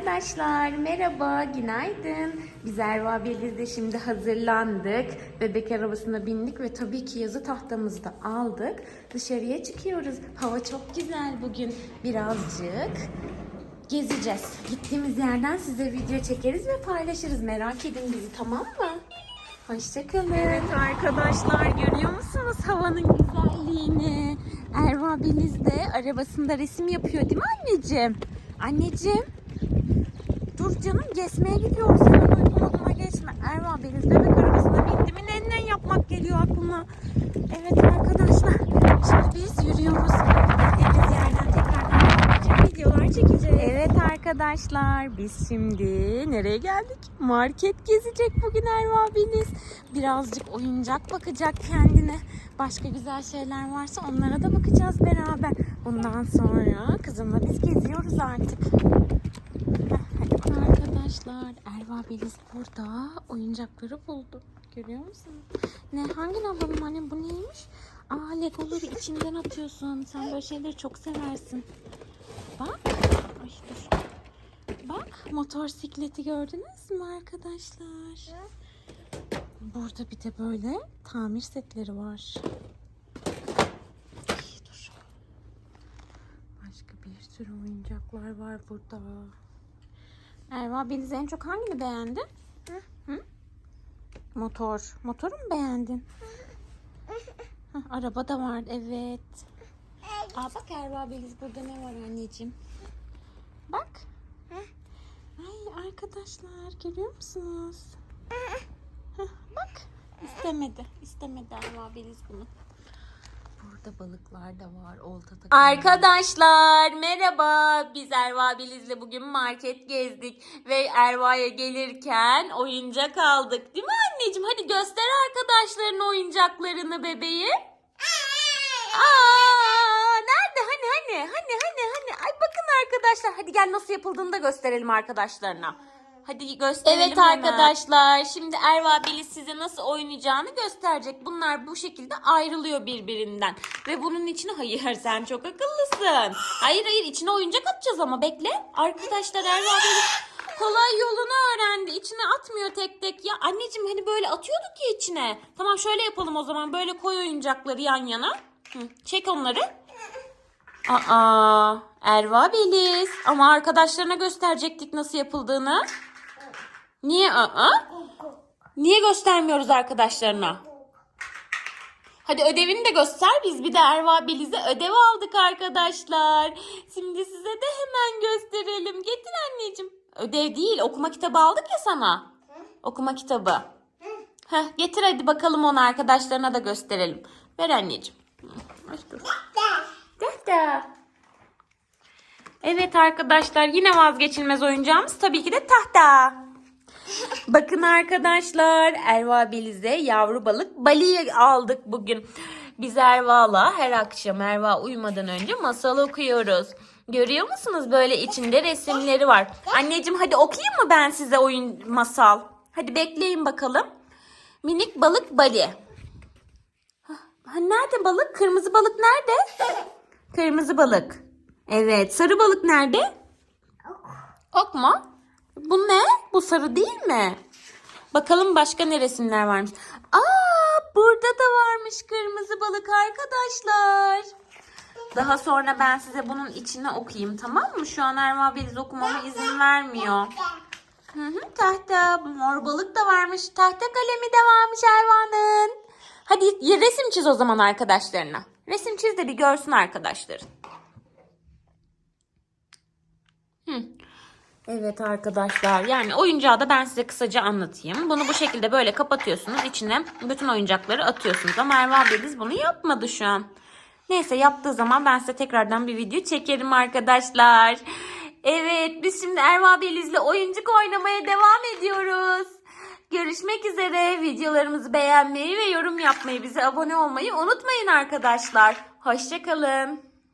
Arkadaşlar merhaba, günaydın. Biz Erva Belir'de şimdi hazırlandık. Bebek arabasına bindik ve tabii ki yazı tahtamızı da aldık. Dışarıya çıkıyoruz. Hava çok güzel bugün. Birazcık gezeceğiz. Gittiğimiz yerden size video çekeriz ve paylaşırız. Merak edin bizi tamam mı? Hoşçakalın. Evet arkadaşlar görüyor musunuz havanın güzelliğini? Erva Beliz de arabasında resim yapıyor değil mi anneciğim? Anneciğim. Dur canım gezmeye gidiyoruz. Hemen uyku moduna geçme. Erva Beliz bebek arabasına bindi mi nenen yapmak geliyor aklına. Evet arkadaşlar. Şimdi biz yürüyoruz. Gittiğimiz yerden tekrardan videolar çekeceğiz. Evet arkadaşlar biz şimdi nereye geldik? Market gezecek bugün Erva Beliz. Birazcık oyuncak bakacak kendine. Başka güzel şeyler varsa onlara da bakacağız beraber. Bundan sonra kızımla biz geziyoruz artık. Arkadaşlar Erva Beliz burada oyuncakları buldu. Görüyor musunuz? Ne hangi alalım annem bu neymiş? Aa legoları içinden atıyorsun. Sen böyle şeyleri çok seversin. Bak. Ay dur. Bak motosikleti gördünüz mü arkadaşlar? Burada bir de böyle tamir setleri var. Ay, dur. Başka bir sürü oyuncaklar var burada. Erva Beliz en çok hangini beğendin? Hı? Motor. Motoru mu beğendin? Hah, araba da var evet. Aa bak Erva Beliz burada ne var anneciğim? Bak. Ay arkadaşlar görüyor musunuz? Hah, bak istemedi. İstemedi Erva Beliz bunu. Burada balıklar da var. Olta Arkadaşlar merhaba. Biz Erva Biliz'le bugün market gezdik. Ve Erva'ya gelirken oyuncak aldık. Değil mi anneciğim? Hadi göster arkadaşların oyuncaklarını bebeği. Aa, nerede? Hani hani? Hani hani hani? Ay bakın arkadaşlar. Hadi gel nasıl yapıldığını da gösterelim arkadaşlarına. Hadi gösterelim Evet arkadaşlar. Şimdi Erva Beliz size nasıl oynayacağını gösterecek. Bunlar bu şekilde ayrılıyor birbirinden. Ve bunun içine hayır sen çok akıllısın. Hayır hayır içine oyuncak atacağız ama bekle. Arkadaşlar Erva Beliz kolay yolunu öğrendi. İçine atmıyor tek tek. Ya anneciğim hani böyle atıyorduk ya içine. Tamam şöyle yapalım o zaman. Böyle koy oyuncakları yan yana. Hı, çek onları. Aa, Erva Beliz. Ama arkadaşlarına gösterecektik nasıl yapıldığını. Niye aa? Niye göstermiyoruz arkadaşlarına? Hadi ödevini de göster. Biz bir de Erva Beliz'e ödev aldık arkadaşlar. Şimdi size de hemen gösterelim. Getir anneciğim. Ödev değil okuma kitabı aldık ya sana. Okuma kitabı. Heh, getir hadi bakalım onu arkadaşlarına da gösterelim. Ver anneciğim. Hı. Tahta. Evet arkadaşlar yine vazgeçilmez oyuncağımız tabii ki de tahta. Bakın arkadaşlar Erva Beliz'e yavru balık Bali'yi aldık bugün. Biz Erva'la her akşam Erva uyumadan önce masal okuyoruz. Görüyor musunuz böyle içinde resimleri var. Anneciğim hadi okuyayım mı ben size oyun masal? Hadi bekleyin bakalım. Minik balık Bali. Nerede balık? Kırmızı balık nerede? Kırmızı balık. Evet. Sarı balık nerede? Ok mu? Bu ne? Bu sarı değil mi? Bakalım başka ne resimler varmış. Aa, burada da varmış kırmızı balık arkadaşlar. Daha sonra ben size bunun içine okuyayım tamam mı? Şu an Erva Beliz okumama izin vermiyor. Hı hı, tahta mor balık da varmış. Tahta kalemi de varmış Erva'nın. Hadi resim çiz o zaman arkadaşlarına. Resim çiz de bir görsün arkadaşların. Hı. Evet arkadaşlar yani oyuncağı da ben size kısaca anlatayım. Bunu bu şekilde böyle kapatıyorsunuz. İçine bütün oyuncakları atıyorsunuz. Ama Erva Beliz bunu yapmadı şu an. Neyse yaptığı zaman ben size tekrardan bir video çekerim arkadaşlar. Evet biz şimdi Erva Beliz'le oyuncak oynamaya devam ediyoruz. Görüşmek üzere. Videolarımızı beğenmeyi ve yorum yapmayı, bize abone olmayı unutmayın arkadaşlar. Hoşçakalın.